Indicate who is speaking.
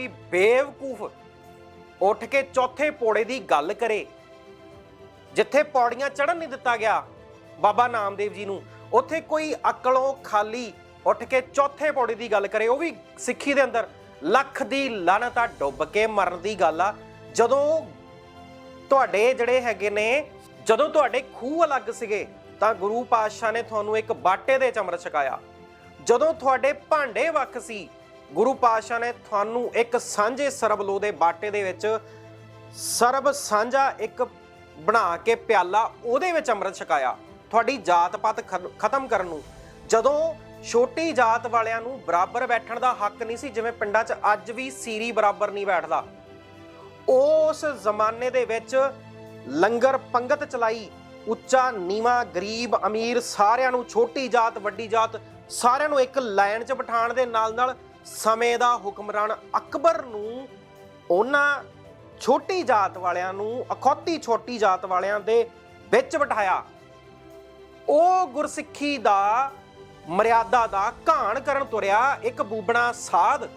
Speaker 1: ਕੋਈ ਬੇਵਕੂਫ ਉੱਠ ਕੇ ਚੌਥੇ ਪੌੜੇ ਦੀ ਗੱਲ ਕਰੇ, ਜਿੱਥੇ ਪੌੜੀਆਂ ਚੜਨ ਨਹੀਂ ਦਿੱਤਾ ਗਿਆ ਬਾਬਾ ਨਾਮਦੇਵ ਜੀ ਨੂੰ, ਉੱਥੇ ਕੋਈ ਅਕਲੋਂ ਖਾਲੀ ਉੱਠ ਕੇ ਚੌਥੇ ਪੌੜੇ ਦੀ ਗੱਲ ਕਰੇ, ਉਹ ਵੀ ਸਿੱਖੀ ਦੇ ਅੰਦਰ, ਲੱਖ ਦੀ ਲਾਨਤ ਆ ਡੁੱਬ ਕੇ ਮਰਨ ਦੀ ਗੱਲ ਆ। ਜਦੋਂ ਤੁਹਾਡੇ ਜਿਹੜੇ ਹੈਗੇ ਨੇ, ਜਦੋਂ ਤੁਹਾਡੇ ਖੂਹ ਅਲੱਗ ਸੀਗੇ, ਤਾਂ ਗੁਰੂ ਪਾਤਸ਼ਾਹ ਨੇ ਤੁਹਾਨੂੰ ਇੱਕ ਬਾਟੇ ਦੇ ਚ ਛਕਾਇਆ। ਜਦੋਂ ਤੁਹਾਡੇ ਭਾਂਡੇ ਵੱਖ ਸੀ ਗੁਰੂ ਪਾਤਸ਼ਾਹ ਨੇ ਤੁਹਾਨੂੰ ਇੱਕ ਸਾਂਝੇ ਸਰਬਲੋ ਦੇ ਬਾਟੇ ਦੇ ਵਿੱਚ ਸਰਬ ਸਾਂਝਾ ਇੱਕ ਬਣਾ ਕੇ ਪਿਆਲਾ ਉਹਦੇ ਵਿੱਚ ਅੰਮ੍ਰਿਤ ਛਕਾਇਆ। ਤੁਹਾਡੀ ਜਾਤ ਪਾਤ ਖ- ਖਤਮ ਕਰਨ ਨੂੰ। ਜਦੋਂ ਛੋਟੀ ਜਾਤ ਵਾਲਿਆਂ ਨੂੰ ਬਰਾਬਰ ਬੈਠਣ ਦਾ ਹੱਕ ਨਹੀਂ ਸੀ, ਜਿਵੇਂ ਪਿੰਡਾਂ 'ਚ ਅੱਜ ਵੀ ਸੀਰੀ ਬਰਾਬਰ ਨਹੀਂ ਬੈਠਦਾ। ਉਸ ਜ਼ਮਾਨੇ ਦੇ ਵਿੱਚ ਲੰਗਰ ਪੰਗਤ ਚਲਾਈ, ਉੱਚਾ, ਨੀਵਾ, ਗਰੀਬ, ਅਮੀਰ ਸਾਰਿਆਂ ਨੂੰ, ਛੋਟੀ ਜਾਤ, ਵੱਡੀ ਜਾਤ ਸਾਰਿਆਂ ਨੂੰ ਇੱਕ ਲਾਈਨ 'ਚ ਬਿਠਾਉਣ ਦੇ ਨਾਲ ਨਾਲ ਸਮੇਂ ਦਾ ਹੁਕਮਰਾਨ ਅਕਬਰ ਨੂੰ, ਉਹਨਾਂ ਛੋਟੀ ਜਾਤ ਵਾਲਿਆਂ ਨੂੰ, ਅਖੌਤੀ ਛੋਟੀ ਜਾਤ ਵਾਲਿਆਂ ਦੇ ਵਿੱਚ ਬਿਠਾਇਆ। ਉਹ ਗੁਰਸਿੱਖੀ ਦਾ ਮਰਿਆਦਾ ਦਾ ਘਾਣ ਕਰਨ ਤੁਰਿਆ, ਇੱਕ ਬੂਬਣਾ ਸਾਧ